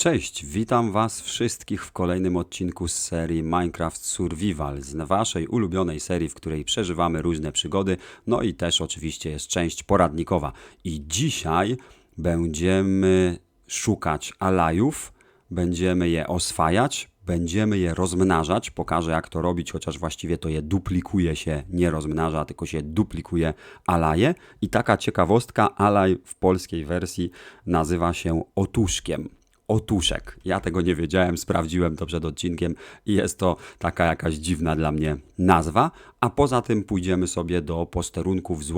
Cześć, witam Was wszystkich w kolejnym odcinku z serii Minecraft Survival, z Waszej ulubionej serii, w której przeżywamy różne przygody, no i też oczywiście jest część poradnikowa. I dzisiaj będziemy szukać alajów, będziemy je oswajać, będziemy je rozmnażać. Pokażę jak to robić, chociaż właściwie to je duplikuje się, nie rozmnaża, tylko się duplikuje alaje. I taka ciekawostka, alaj w polskiej wersji nazywa się otuszkiem otuszek. Ja tego nie wiedziałem, sprawdziłem to przed odcinkiem i jest to taka jakaś dziwna dla mnie nazwa. A poza tym pójdziemy sobie do posterunków z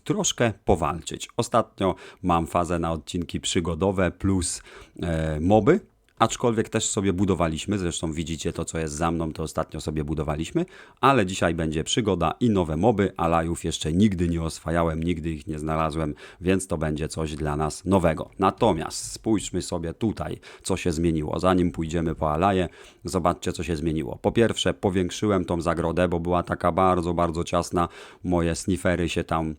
troszkę powalczyć. Ostatnio mam fazę na odcinki przygodowe plus e, moby. Aczkolwiek też sobie budowaliśmy, zresztą widzicie to, co jest za mną, to ostatnio sobie budowaliśmy, ale dzisiaj będzie przygoda i nowe moby, a lajów jeszcze nigdy nie oswajałem, nigdy ich nie znalazłem, więc to będzie coś dla nas nowego. Natomiast spójrzmy sobie tutaj, co się zmieniło. Zanim pójdziemy po alaje, zobaczcie, co się zmieniło. Po pierwsze, powiększyłem tą zagrodę, bo była taka bardzo, bardzo ciasna. Moje snifery się tam...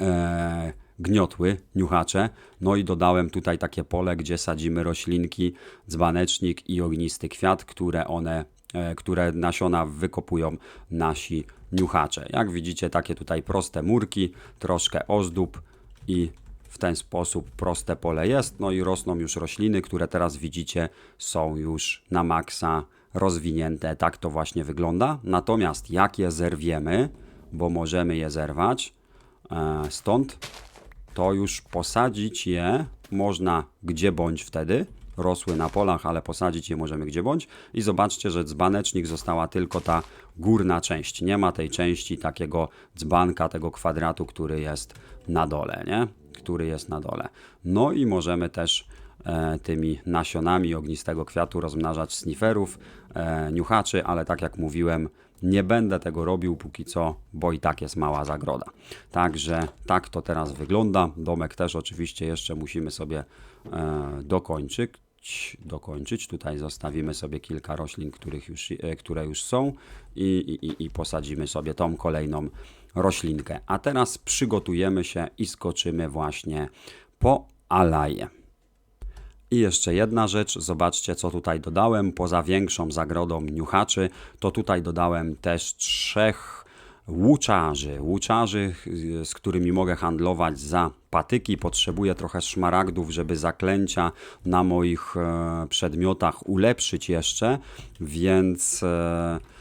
Ee, gniotły, niuchacze. No i dodałem tutaj takie pole, gdzie sadzimy roślinki, dzbanecznik i ognisty kwiat, które one, e, które nasiona wykopują nasi niuchacze. Jak widzicie, takie tutaj proste murki, troszkę ozdób i w ten sposób proste pole jest. No i rosną już rośliny, które teraz widzicie są już na maksa rozwinięte. Tak to właśnie wygląda. Natomiast jak je zerwiemy, bo możemy je zerwać, e, stąd to już posadzić je można gdzie bądź wtedy. Rosły na polach, ale posadzić je możemy gdzie bądź. I zobaczcie, że dzbanecznik została tylko ta górna część. Nie ma tej części takiego dzbanka, tego kwadratu, który jest na dole, nie? Który jest na dole. No i możemy też e, tymi nasionami ognistego kwiatu rozmnażać sniferów, e, niuchaczy, ale tak jak mówiłem, nie będę tego robił póki co, bo i tak jest mała zagroda. Także tak to teraz wygląda. Domek też oczywiście jeszcze musimy sobie e, dokończyć. Dokończyć. Tutaj zostawimy sobie kilka roślin, których już, e, które już są i, i, i posadzimy sobie tą kolejną roślinkę. A teraz przygotujemy się i skoczymy właśnie po alaje. I jeszcze jedna rzecz, zobaczcie co tutaj dodałem. Poza większą zagrodą niuchaczy, to tutaj dodałem też trzech łuczarzy. Łuczarzy, z którymi mogę handlować za patyki. Potrzebuję trochę szmaragdów, żeby zaklęcia na moich e, przedmiotach ulepszyć jeszcze, więc. E,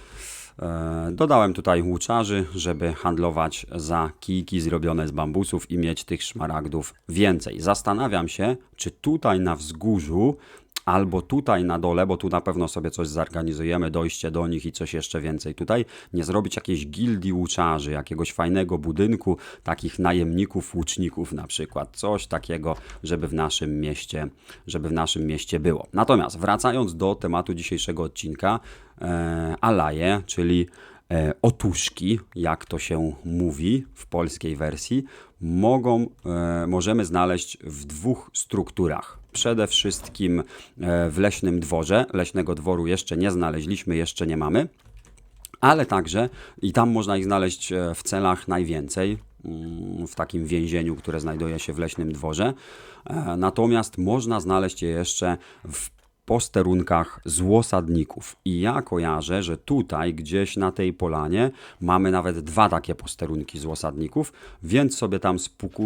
dodałem tutaj łuczarzy, żeby handlować za kijki zrobione z bambusów i mieć tych szmaragdów więcej. Zastanawiam się, czy tutaj na wzgórzu albo tutaj na dole, bo tu na pewno sobie coś zorganizujemy, dojście do nich i coś jeszcze więcej tutaj, nie zrobić jakiejś gildii łuczarzy, jakiegoś fajnego budynku, takich najemników, łuczników na przykład, coś takiego, żeby w naszym mieście, żeby w naszym mieście było. Natomiast wracając do tematu dzisiejszego odcinka, e, alaje, czyli e, otuszki, jak to się mówi w polskiej wersji, mogą, e, możemy znaleźć w dwóch strukturach. Przede wszystkim e, w leśnym dworze. Leśnego dworu jeszcze nie znaleźliśmy, jeszcze nie mamy. Ale także i tam można ich znaleźć e, w celach najwięcej, mm, w takim więzieniu, które znajduje się w leśnym dworze. Natomiast można znaleźć je jeszcze w posterunkach złosadników. I ja kojarzę, że tutaj gdzieś na tej polanie mamy nawet dwa takie posterunki złosadników, więc sobie tam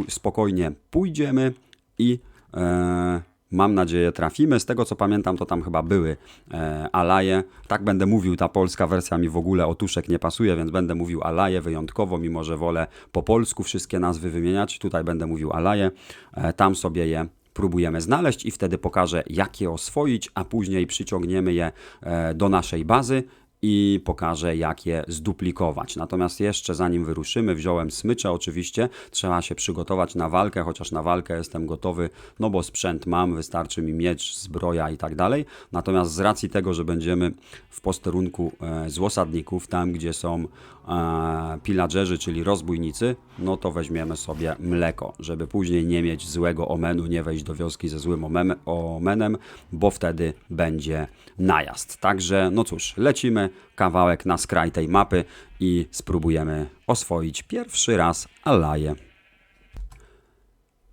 spokojnie pójdziemy i e, mam nadzieję trafimy. Z tego co pamiętam, to tam chyba były e, alaje. Tak będę mówił, ta polska wersja mi w ogóle otuszek nie pasuje, więc będę mówił alaje wyjątkowo, mimo że wolę po polsku wszystkie nazwy wymieniać. Tutaj będę mówił alaje. E, tam sobie je próbujemy znaleźć i wtedy pokażę, jak je oswoić, a później przyciągniemy je e, do naszej bazy i pokażę, jak je zduplikować. Natomiast jeszcze zanim wyruszymy, wziąłem smycze oczywiście, trzeba się przygotować na walkę, chociaż na walkę jestem gotowy, no bo sprzęt mam, wystarczy mi miecz, zbroja i tak dalej. Natomiast z racji tego, że będziemy w posterunku e, z osadników, tam gdzie są e, pillagerzy, czyli rozbójnicy, no to weźmiemy sobie mleko, żeby później nie mieć złego omenu, nie wejść do wioski ze złym omenem, bo wtedy będzie najazd. Także no cóż, lecimy kawałek na skraj tej mapy i spróbujemy oswoić pierwszy raz Alaję.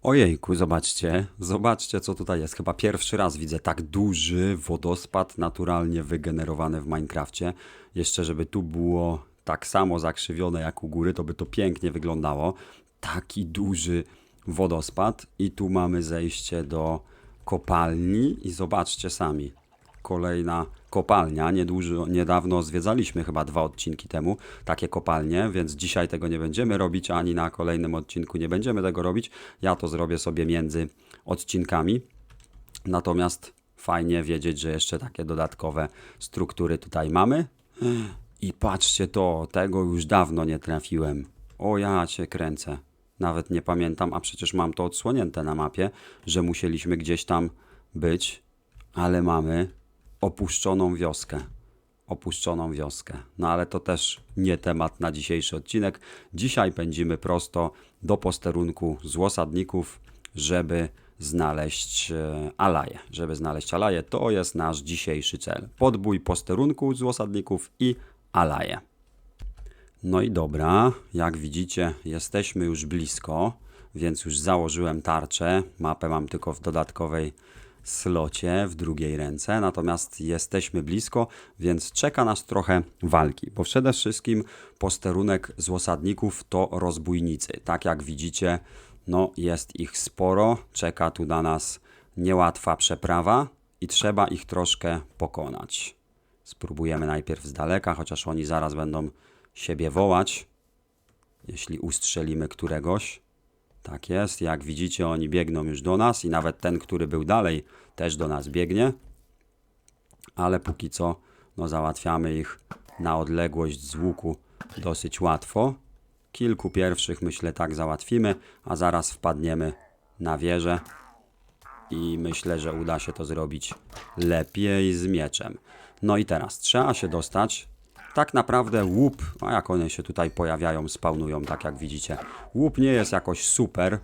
Ojejku, zobaczcie, zobaczcie co tutaj jest. Chyba pierwszy raz widzę tak duży wodospad naturalnie wygenerowany w Minecrafcie. Jeszcze żeby tu było tak samo zakrzywione jak u góry, to by to pięknie wyglądało. Taki duży wodospad i tu mamy zejście do kopalni i zobaczcie sami. Kolejna kopalnia. Niedużo, niedawno zwiedzaliśmy chyba dwa odcinki temu takie kopalnie, więc dzisiaj tego nie będziemy robić, ani na kolejnym odcinku nie będziemy tego robić. Ja to zrobię sobie między odcinkami. Natomiast fajnie wiedzieć, że jeszcze takie dodatkowe struktury tutaj mamy. I patrzcie to, tego już dawno nie trafiłem. O ja cię kręcę. Nawet nie pamiętam, a przecież mam to odsłonięte na mapie, że musieliśmy gdzieś tam być, ale mamy opuszczoną wioskę. Opuszczoną wioskę. No ale to też nie temat na dzisiejszy odcinek. Dzisiaj pędzimy prosto do posterunku z osadników, żeby znaleźć e, Alaję. Żeby znaleźć Alaję, to jest nasz dzisiejszy cel. Podbój posterunku z osadników i Alaję. No i dobra, jak widzicie, jesteśmy już blisko, więc już założyłem tarczę. Mapę mam tylko w dodatkowej slocie w drugiej ręce, natomiast jesteśmy blisko, więc czeka nas trochę walki, bo przede wszystkim posterunek z osadników to rozbójnicy. Tak jak widzicie, no jest ich sporo, czeka tu na nas niełatwa przeprawa i trzeba ich troszkę pokonać. Spróbujemy najpierw z daleka, chociaż oni zaraz będą siebie wołać, jeśli ustrzelimy któregoś. Tak jest, jak widzicie, oni biegną już do nas i nawet ten, który był dalej, też do nas biegnie. Ale póki co, no załatwiamy ich na odległość z łuku dosyć łatwo. Kilku pierwszych, myślę, tak załatwimy, a zaraz wpadniemy na wieżę i myślę, że uda się to zrobić lepiej z mieczem. No i teraz trzeba się dostać. Tak naprawdę łup, a jak one się tutaj pojawiają, spawnują, tak jak widzicie. Łup nie jest jakoś super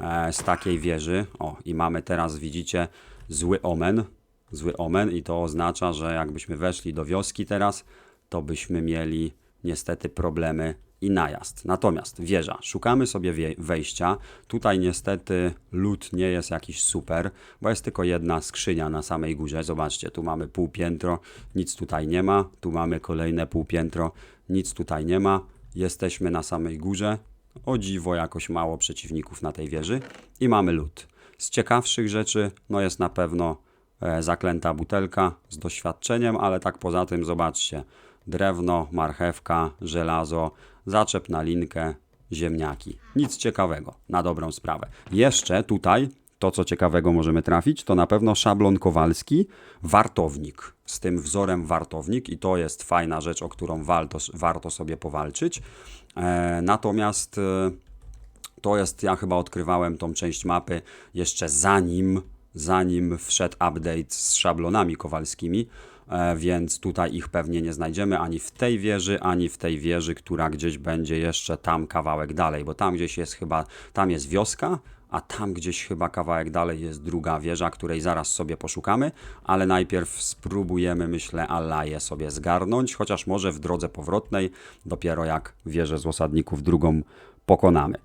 e, z takiej wieży. O, i mamy teraz, widzicie, zły omen. Zły omen i to oznacza, że jakbyśmy weszli do wioski teraz, to byśmy mieli niestety problemy i najazd. Natomiast wieża, szukamy sobie wejścia. Tutaj niestety lód nie jest jakiś super, bo jest tylko jedna skrzynia na samej górze. Zobaczcie, tu mamy półpiętro, nic tutaj nie ma. Tu mamy kolejne półpiętro, nic tutaj nie ma. Jesteśmy na samej górze. O dziwo, jakoś mało przeciwników na tej wieży. I mamy lód. Z ciekawszych rzeczy, no jest na pewno e, zaklęta butelka z doświadczeniem, ale tak poza tym zobaczcie. Drewno, marchewka, żelazo, zaczep na linkę, ziemniaki. Nic ciekawego, na dobrą sprawę. Jeszcze tutaj to, co ciekawego możemy trafić, to na pewno szablon kowalski, wartownik. Z tym wzorem wartownik i to jest fajna rzecz, o którą warto, warto sobie powalczyć. E, natomiast e, to jest, ja chyba odkrywałem tą część mapy jeszcze zanim, zanim wszedł update z szablonami kowalskimi, więc tutaj ich pewnie nie znajdziemy ani w tej wieży, ani w tej wieży, która gdzieś będzie jeszcze tam kawałek dalej, bo tam gdzieś jest chyba, tam jest wioska, a tam gdzieś chyba kawałek dalej jest druga wieża, której zaraz sobie poszukamy, ale najpierw spróbujemy, myślę, Alaję sobie zgarnąć, chociaż może w drodze powrotnej, dopiero jak wieżę z osadników drugą pokonamy.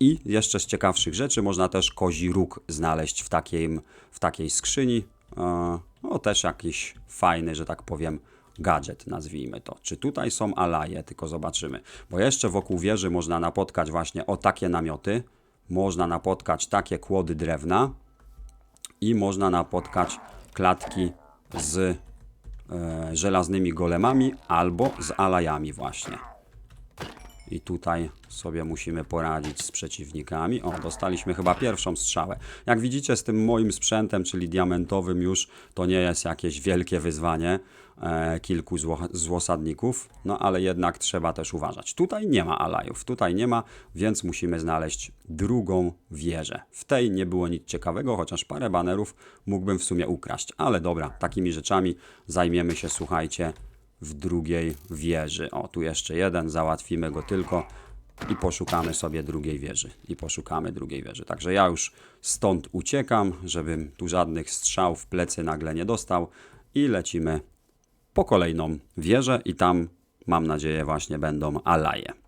I jeszcze z ciekawszych rzeczy można też kozi róg znaleźć w, takiej, w takiej skrzyni. E, No też jakiś fajny, że tak powiem, gadżet, nazwijmy to. Czy tutaj są alaje, tylko zobaczymy. Bo jeszcze wokół wieży można napotkać właśnie o takie namioty, można napotkać takie kłody drewna i można napotkać klatki z e, żelaznymi golemami albo z alajami właśnie. I tutaj sobie musimy poradzić z przeciwnikami. O, dostaliśmy chyba pierwszą strzałę. Jak widzicie z tym moim sprzętem, czyli diamentowym już, to nie jest jakieś wielkie wyzwanie e, kilku zło, złosadników, no ale jednak trzeba też uważać. Tutaj nie ma alajów, tutaj nie ma, więc musimy znaleźć drugą wieżę. W tej nie było nic ciekawego, chociaż parę banerów mógłbym w sumie ukraść. Ale dobra, takimi rzeczami zajmiemy się, słuchajcie, w drugiej wieży. O, tu jeszcze jeden, załatwimy go tylko i poszukamy sobie drugiej wieży. I poszukamy drugiej wieży. Także ja już stąd uciekam, żebym tu żadnych strzał w plecy nagle nie dostał i lecimy po kolejną wieżę i tam mam nadzieję właśnie będą alaje.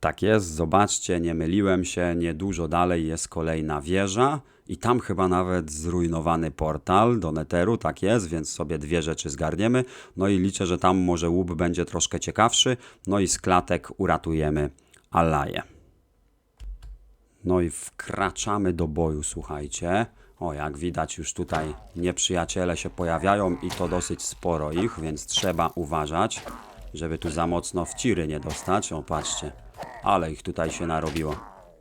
Tak jest, zobaczcie, nie myliłem się, niedużo dalej jest kolejna wieża i tam chyba nawet zrujnowany portal do Netheru, tak jest, więc sobie dwie rzeczy zgarniemy. No i liczę, że tam może łup będzie troszkę ciekawszy, no i z klatek uratujemy Alaję. No i wkraczamy do boju, słuchajcie. O, jak widać już tutaj nieprzyjaciele się pojawiają i to dosyć sporo ich, więc trzeba uważać, żeby tu za mocno w nie dostać. O, patrzcie, ale ich tutaj się narobiło.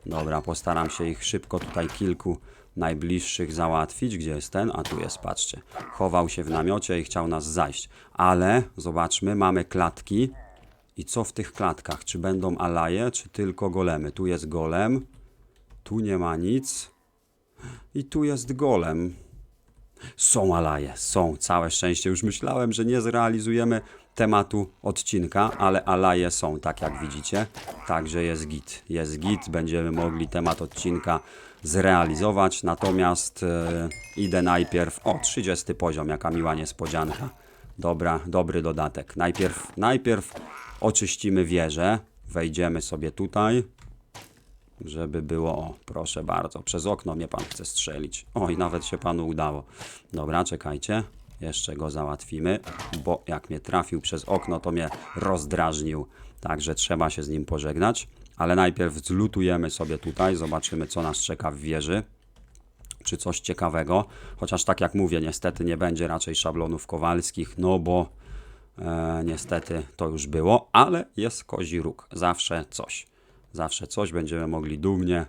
Dobra, postaram się ich szybko tutaj kilku najbliższych załatwić. Gdzie jest ten? A tu jest, patrzcie. Chował się w namiocie i chciał nas zajść. Ale, zobaczmy, mamy klatki. I co w tych klatkach? Czy będą alaje, czy tylko golemy? Tu jest golem. Tu nie ma nic. I tu jest golem. Są alaje, są. Całe szczęście. Już myślałem, że nie zrealizujemy tematu odcinka, ale alaje są, tak jak widzicie. Także jest git. Jest git. Będziemy mogli temat odcinka zrealizować. Natomiast e, idę najpierw... O, 30 poziom. Jaka miła niespodzianka. Dobra, dobry dodatek. Najpierw, najpierw oczyścimy wieżę. Wejdziemy sobie tutaj. Żeby było, o, proszę bardzo, przez okno mnie pan chce strzelić. Oj, nawet się panu udało. Dobra, czekajcie, jeszcze go załatwimy, bo jak mnie trafił przez okno, to mnie rozdrażnił. Także trzeba się z nim pożegnać. Ale najpierw zlutujemy sobie tutaj, zobaczymy co nas czeka w wieży. Czy coś ciekawego. Chociaż tak jak mówię, niestety nie będzie raczej szablonów kowalskich, no bo e, niestety to już było, ale jest kozi róg. Zawsze coś. Zawsze coś będziemy mogli dumnie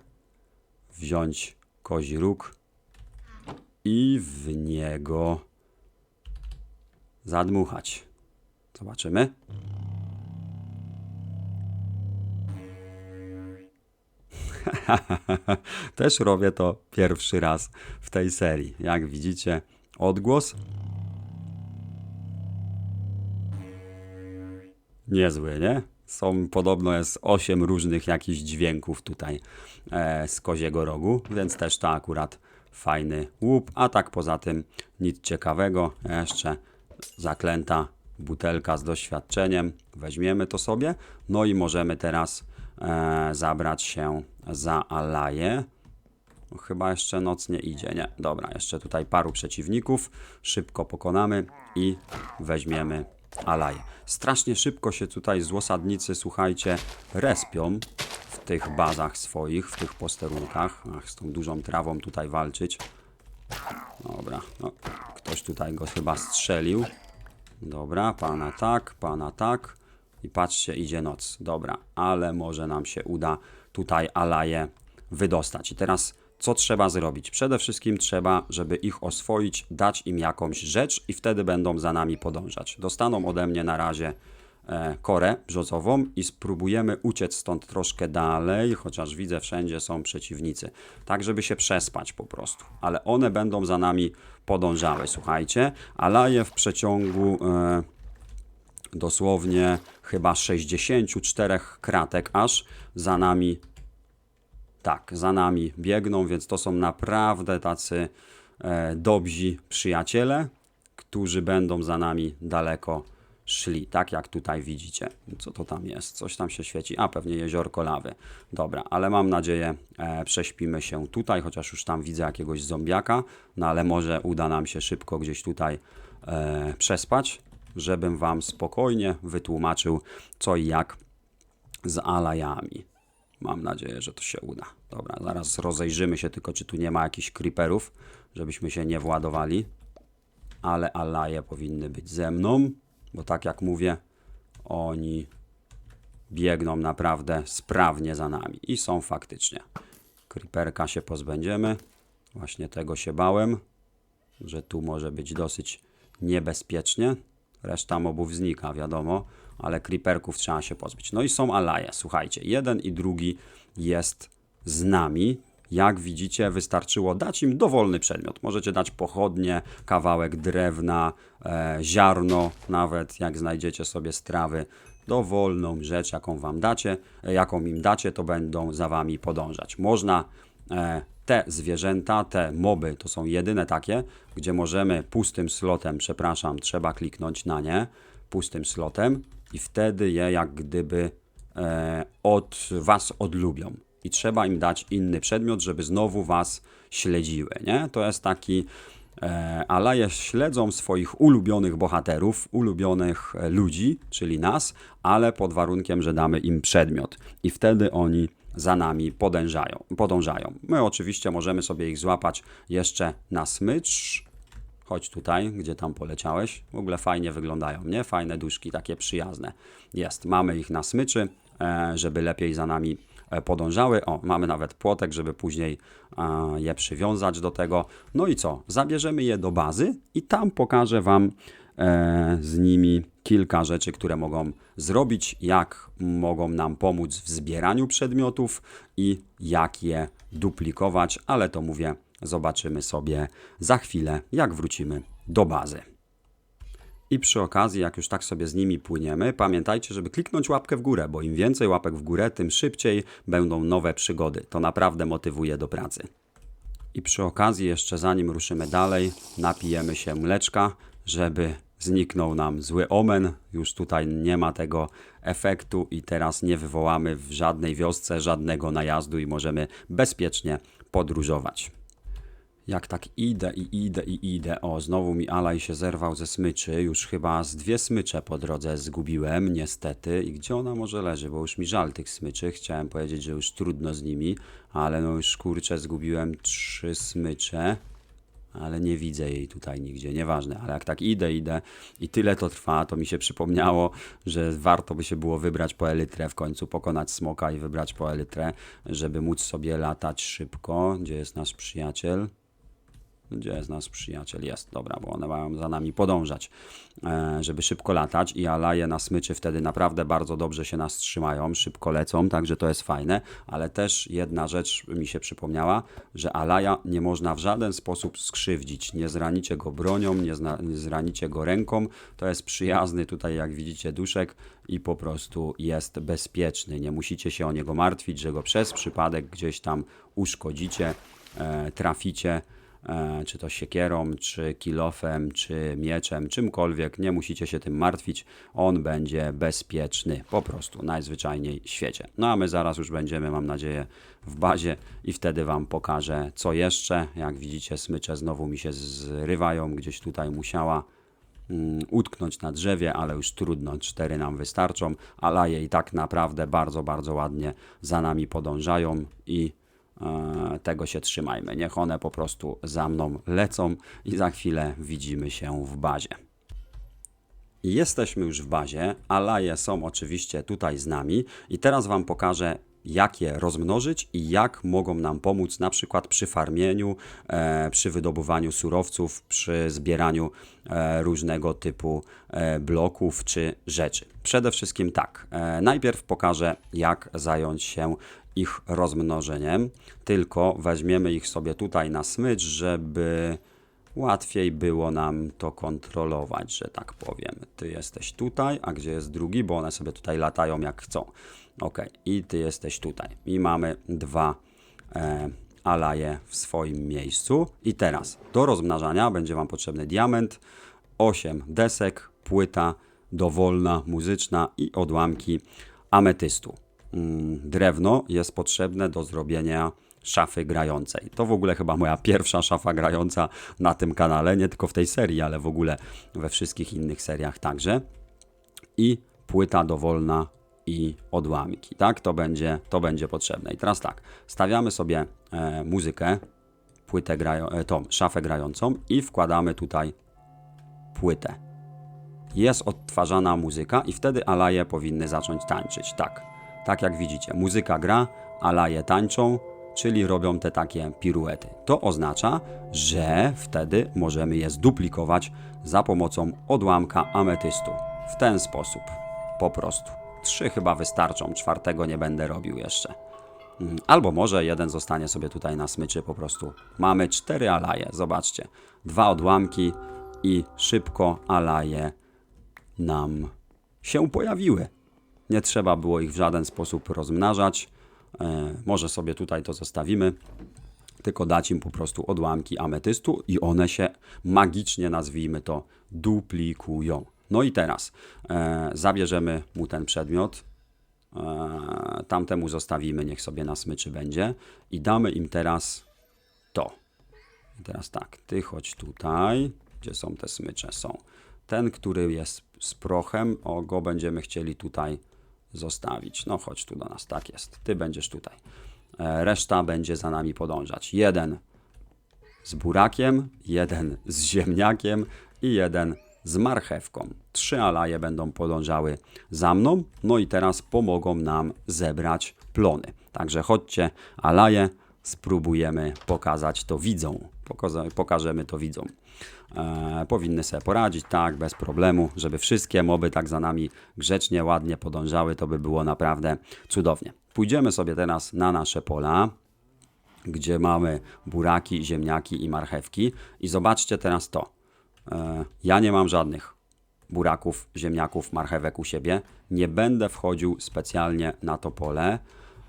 wziąć kozi róg i w niego zadmuchać. Zobaczymy. Też robię to pierwszy raz w tej serii. Jak widzicie, odgłos Niezły, nie? Są podobno jest 8 różnych jakichś dźwięków tutaj e, z koziego rogu, więc też to akurat fajny łup, a tak poza tym nic ciekawego. Jeszcze zaklęta butelka z doświadczeniem. Weźmiemy to sobie. No i możemy teraz e, zabrać się za Alaję. Chyba jeszcze noc nie idzie, nie. Dobra, jeszcze tutaj paru przeciwników. Szybko pokonamy i weźmiemy Alaję. Strasznie szybko się tutaj złosadnicy, słuchajcie, respią w tych bazach swoich, w tych posterunkach. Ach, z tą dużą trawą tutaj walczyć. Dobra, no, ktoś tutaj go chyba strzelił. Dobra, pana tak, pana tak. I patrzcie, idzie noc. Dobra, ale może nam się uda tutaj Alaję wydostać. I teraz co trzeba zrobić? Przede wszystkim trzeba, żeby ich oswoić, dać im jakąś rzecz i wtedy będą za nami podążać. Dostaną ode mnie na razie korę brzozową i spróbujemy uciec stąd troszkę dalej, chociaż widzę wszędzie są przeciwnicy. Tak, żeby się przespać po prostu. Ale one będą za nami podążały, słuchajcie. Alaje w przeciągu... E, dosłownie chyba 64 kratek aż za nami tak, za nami biegną, więc to są naprawdę tacy e, dobrzy przyjaciele, którzy będą za nami daleko szli, tak jak tutaj widzicie. Co to tam jest? Coś tam się świeci. A, pewnie jeziorko lawy. Dobra, ale mam nadzieję, e, prześpimy się tutaj, chociaż już tam widzę jakiegoś zombiaka, no ale może uda nam się szybko gdzieś tutaj e, przespać, żebym Wam spokojnie wytłumaczył co i jak z alajami. Mam nadzieję, że to się uda. Dobra, zaraz rozejrzymy się tylko, czy tu nie ma jakichś creeperów, żebyśmy się nie władowali. Ale alaje powinny być ze mną, bo tak jak mówię, oni biegną naprawdę sprawnie za nami i są faktycznie. Creeperka się pozbędziemy. Właśnie tego się bałem, że tu może być dosyć niebezpiecznie. Reszta mobów znika, wiadomo, ale creeperków trzeba się pozbyć. No i są alaje, słuchajcie, jeden i drugi jest z nami. Jak widzicie, wystarczyło dać im dowolny przedmiot. Możecie dać pochodnie, kawałek drewna, e, ziarno, nawet jak znajdziecie sobie strawy. Dowolną rzecz, jaką wam dacie, e, jaką im dacie, to będą za wami podążać. Można e, te zwierzęta, te moby, to są jedyne takie, gdzie możemy pustym slotem, przepraszam, trzeba kliknąć na nie, pustym slotem i wtedy je jak gdyby e, od was odlubią. I trzeba im dać inny przedmiot, żeby znowu was śledziły, nie? To jest taki e, Alaje śledzą swoich ulubionych bohaterów, ulubionych e, ludzi, czyli nas, ale pod warunkiem, że damy im przedmiot. I wtedy oni za nami podążają. podążają. My oczywiście możemy sobie ich złapać jeszcze na smycz. Chodź tutaj, gdzie tam poleciałeś. W ogóle fajnie wyglądają, nie? Fajne duszki, takie przyjazne. Jest, mamy ich na smyczy, e, żeby lepiej za nami podążały. O, mamy nawet płotek, żeby później e, je przywiązać do tego. No i co? Zabierzemy je do bazy i tam pokażę Wam e, z nimi kilka rzeczy, które mogą zrobić, jak mogą nam pomóc w zbieraniu przedmiotów i jak je duplikować, ale to mówię, zobaczymy sobie za chwilę, jak wrócimy do bazy. I przy okazji, jak już tak sobie z nimi płyniemy, pamiętajcie, żeby kliknąć łapkę w górę, bo im więcej łapek w górę, tym szybciej będą nowe przygody. To naprawdę motywuje do pracy. I przy okazji, jeszcze zanim ruszymy dalej, napijemy się mleczka, żeby zniknął nam zły omen. Już tutaj nie ma tego efektu i teraz nie wywołamy w żadnej wiosce żadnego najazdu i możemy bezpiecznie podróżować. Jak tak idę i idę i idę, o znowu mi Alaj się zerwał ze smyczy, już chyba z dwie smycze po drodze zgubiłem, niestety. I gdzie ona może leży, bo już mi żal tych smyczy, chciałem powiedzieć, że już trudno z nimi, ale no już kurczę zgubiłem trzy smycze ale nie widzę jej tutaj nigdzie, nieważne, ale jak tak idę, idę i tyle to trwa, to mi się przypomniało, że warto by się było wybrać po elytrę w końcu, pokonać smoka i wybrać po elytrę, żeby móc sobie latać szybko. Gdzie jest nasz przyjaciel? Gdzie jest nasz przyjaciel? Jest, dobra, bo one mają za nami podążać, e, żeby szybko latać i alaje na smyczy wtedy naprawdę bardzo dobrze się nas trzymają, szybko lecą, także to jest fajne, ale też jedna rzecz mi się przypomniała, że alaja nie można w żaden sposób skrzywdzić, nie zranicie go bronią, nie, nie zranicie go ręką, to jest przyjazny tutaj jak widzicie duszek i po prostu jest bezpieczny, nie musicie się o niego martwić, że go przez przypadek gdzieś tam uszkodzicie, e, traficie, czy to siekierą, czy kilofem, czy mieczem, czymkolwiek, nie musicie się tym martwić, on będzie bezpieczny, po prostu, najzwyczajniej w świecie. No a my zaraz już będziemy, mam nadzieję, w bazie i wtedy Wam pokażę, co jeszcze. Jak widzicie, smycze znowu mi się zrywają, gdzieś tutaj musiała mm, utknąć na drzewie, ale już trudno, cztery nam wystarczą, ale jej tak naprawdę bardzo, bardzo ładnie za nami podążają i E, tego się trzymajmy. Niech one po prostu za mną lecą i za chwilę widzimy się w bazie. Jesteśmy już w bazie, alaje są oczywiście tutaj z nami i teraz Wam pokażę jak je rozmnożyć i jak mogą nam pomóc na przykład przy farmieniu, e, przy wydobywaniu surowców, przy zbieraniu e, różnego typu e, bloków czy rzeczy. Przede wszystkim tak, e, najpierw pokażę jak zająć się ich rozmnożeniem, tylko weźmiemy ich sobie tutaj na smycz, żeby łatwiej było nam to kontrolować, że tak powiem. Ty jesteś tutaj, a gdzie jest drugi, bo one sobie tutaj latają jak chcą. Ok, i ty jesteś tutaj. I mamy dwa e, alaje w swoim miejscu. I teraz do rozmnażania będzie Wam potrzebny diament, 8 desek, płyta dowolna, muzyczna i odłamki ametystu. Mm, drewno jest potrzebne do zrobienia szafy grającej. To w ogóle chyba moja pierwsza szafa grająca na tym kanale, nie tylko w tej serii, ale w ogóle we wszystkich innych seriach także. I płyta dowolna i odłamki, tak? To będzie, to będzie potrzebne. I teraz tak, stawiamy sobie e, muzykę, płytę grają, e, tą szafę grającą i wkładamy tutaj płytę. Jest odtwarzana muzyka i wtedy alaje powinny zacząć tańczyć, tak. Tak jak widzicie, muzyka gra, alaje tańczą, czyli robią te takie piruety. To oznacza, że wtedy możemy je zduplikować za pomocą odłamka ametystu. W ten sposób. Po prostu. Trzy chyba wystarczą, czwartego nie będę robił jeszcze. Mm, albo może jeden zostanie sobie tutaj na smyczy po prostu. Mamy cztery alaje, zobaczcie. Dwa odłamki i szybko alaje nam się pojawiły. Nie trzeba było ich w żaden sposób rozmnażać. E, może sobie tutaj to zostawimy. Tylko dać im po prostu odłamki ametystu i one się magicznie, nazwijmy to, duplikują. No i teraz e, zabierzemy mu ten przedmiot. E, tamtemu zostawimy, niech sobie na smyczy będzie. I damy im teraz to. I teraz tak, ty chodź tutaj. Gdzie są te smycze? Są. Ten, który jest z prochem, o go będziemy chcieli tutaj zostawić. No chodź tu do nas, tak jest. Ty będziesz tutaj. E, reszta będzie za nami podążać. Jeden z burakiem, jeden z ziemniakiem i jeden z marchewką. Trzy alaje będą podążały za mną, no i teraz pomogą nam zebrać plony. Także chodźcie, alaje, spróbujemy pokazać to widzom. Pokażemy to widzom. E, powinny sobie poradzić, tak, bez problemu, żeby wszystkie moby tak za nami grzecznie, ładnie podążały, to by było naprawdę cudownie. Pójdziemy sobie teraz na nasze pola gdzie mamy buraki, ziemniaki i marchewki. I zobaczcie teraz to. E, Ja nie mam żadnych buraków, ziemniaków, marchewek u siebie. Nie będę wchodził specjalnie na to pole.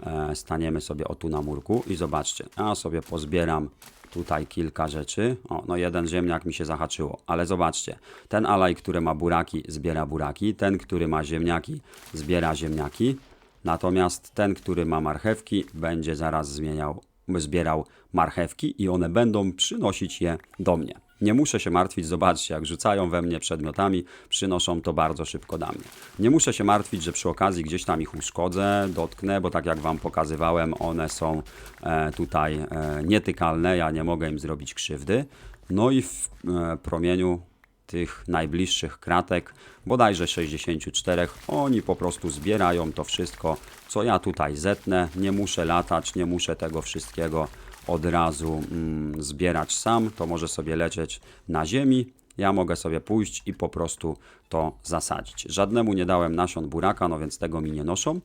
E, Staniemy sobie o tu na murku i zobaczcie. Ja sobie pozbieram tutaj kilka rzeczy. O, no jeden ziemniak mi się zahaczyło, ale zobaczcie. Ten alaj, który ma buraki, zbiera buraki. Ten, który ma ziemniaki, zbiera ziemniaki. Natomiast ten, który ma marchewki, będzie zaraz zmieniał, zbierał marchewki i one będą przynosić je do mnie. Nie muszę się martwić, zobaczcie, jak rzucają we mnie przedmiotami, przynoszą to bardzo szybko do mnie. Nie muszę się martwić, że przy okazji gdzieś tam ich uszkodzę, dotknę, bo tak jak Wam pokazywałem, one są e, tutaj e, nietykalne, ja nie mogę im zrobić krzywdy. No i w e, promieniu tych najbliższych kratek, bodajże 64, oni po prostu zbierają to wszystko, co ja tutaj zetnę. Nie muszę latać, nie muszę tego wszystkiego od razu mm, zbierać sam. To może sobie lecieć na ziemi. Ja mogę sobie pójść i po prostu to zasadzić. Żadnemu nie dałem nasion buraka, no więc tego mi nie noszą,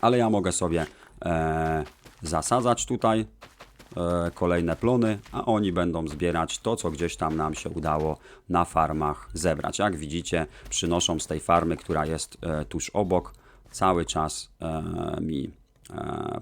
ale ja mogę sobie e, zasadzać tutaj e, kolejne plony, a oni będą zbierać to, co gdzieś tam nam się udało na farmach zebrać. Jak widzicie, przynoszą z tej farmy, która jest e, tuż obok, cały czas e, mi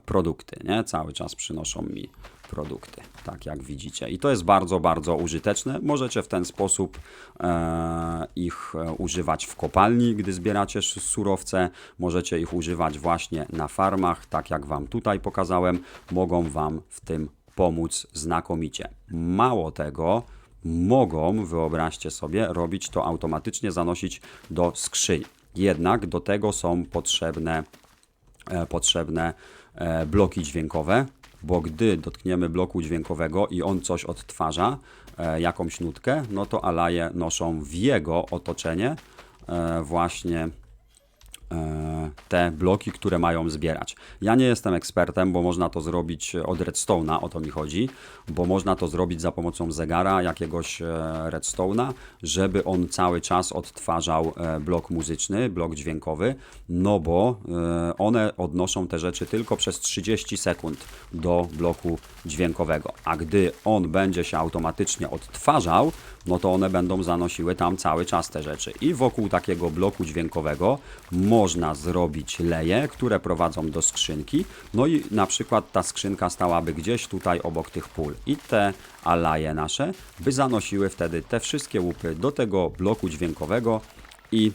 produkty, nie? Cały czas przynoszą mi produkty, tak jak widzicie. I to jest bardzo, bardzo użyteczne. Możecie w ten sposób e, ich e, używać w kopalni, gdy zbieracie surowce. Możecie ich używać właśnie na farmach, tak jak Wam tutaj pokazałem. Mogą Wam w tym pomóc znakomicie. Mało tego, mogą, wyobraźcie sobie, robić to automatycznie, zanosić do skrzyń. Jednak do tego są potrzebne e, potrzebne e, bloki dźwiękowe, bo gdy dotkniemy bloku dźwiękowego i on coś odtwarza, e, jakąś nutkę, no to alaje noszą w jego otoczenie e, właśnie e, te bloki, które mają zbierać. Ja nie jestem ekspertem, bo można to zrobić od redstone'a, o to mi chodzi, bo można to zrobić za pomocą zegara, jakiegoś e, redstone'a, żeby on cały czas odtwarzał e, blok muzyczny, blok dźwiękowy, no bo e, one odnoszą te rzeczy tylko przez 30 sekund do bloku dźwiękowego, a gdy on będzie się automatycznie odtwarzał, no to one będą zanosiły tam cały czas te rzeczy. I wokół takiego bloku dźwiękowego można zrobić leje, które prowadzą do skrzynki. No i na przykład ta skrzynka stałaby gdzieś tutaj obok tych pól. I te alaje nasze by zanosiły wtedy te wszystkie łupy do tego bloku dźwiękowego i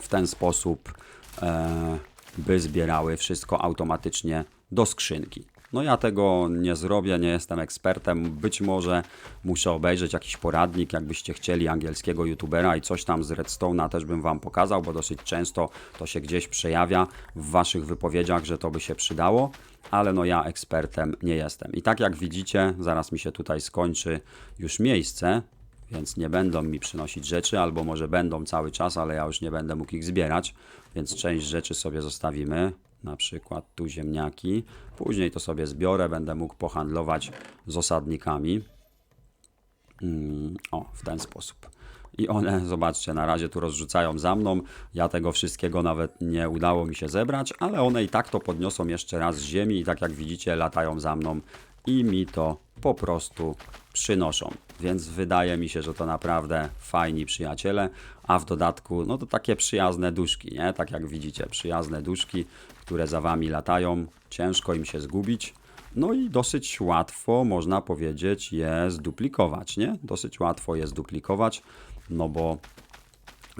w ten sposób e, by zbierały wszystko automatycznie do skrzynki. No ja tego nie zrobię, nie jestem ekspertem. Być może muszę obejrzeć jakiś poradnik, jakbyście chcieli angielskiego youtubera i coś tam z Redstone'a też bym wam pokazał, bo dosyć często to się gdzieś przejawia w waszych wypowiedziach, że to by się przydało, ale no ja ekspertem nie jestem. I tak jak widzicie, zaraz mi się tutaj skończy już miejsce, więc nie będą mi przynosić rzeczy, albo może będą cały czas, ale ja już nie będę mógł ich zbierać, więc część rzeczy sobie zostawimy, na przykład tu ziemniaki, później to sobie zbiorę, będę mógł pohandlować z osadnikami. Mm, o, w ten sposób. I one, zobaczcie, na razie tu rozrzucają za mną. Ja tego wszystkiego nawet nie udało mi się zebrać, ale one i tak to podniosą jeszcze raz z ziemi i tak jak widzicie, latają za mną i mi to po prostu przynoszą. Więc wydaje mi się, że to naprawdę fajni przyjaciele, a w dodatku, no to takie przyjazne duszki, nie? Tak jak widzicie, przyjazne duszki, które za wami latają, ciężko im się zgubić. No i dosyć łatwo, można powiedzieć, je zduplikować, nie? Dosyć łatwo je zduplikować, no bo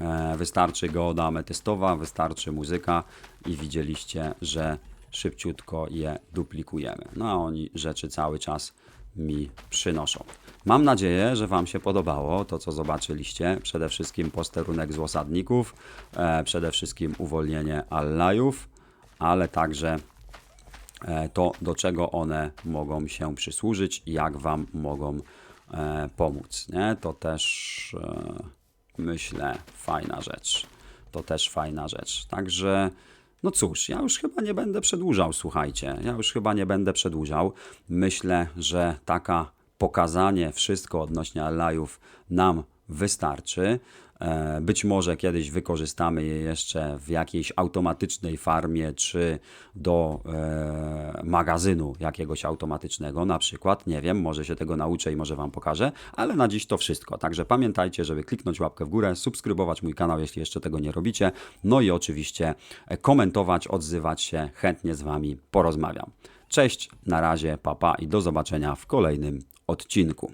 E, Wystarczy goda ametystowa, wystarczy muzyka i widzieliście, że szybciutko je duplikujemy. No a oni rzeczy cały czas mi przynoszą. Mam nadzieję, że Wam się podobało to, co zobaczyliście. Przede wszystkim posterunek z osadników, e, przede wszystkim uwolnienie allajów, ale także e, to, do czego one mogą się przysłużyć i jak Wam mogą e, pomóc. Nie? To też e, myślę fajna rzecz. To też fajna rzecz. Także. No cóż, ja już chyba nie będę przedłużał, słuchajcie. Ja już chyba nie będę przedłużał. Myślę, że taka pokazanie wszystko odnośnie Alliów nam wystarczy. E, Być może kiedyś wykorzystamy je jeszcze w jakiejś automatycznej farmie, czy do e, magazynu jakiegoś automatycznego, na przykład. Nie wiem, może się tego nauczę i może Wam pokażę, ale na dziś to wszystko. Także pamiętajcie, żeby kliknąć łapkę w górę, subskrybować mój kanał, jeśli jeszcze tego nie robicie. No i oczywiście e, komentować, odzywać się, chętnie z Wami porozmawiam. Cześć, na razie, papa i do zobaczenia w kolejnym odcinku.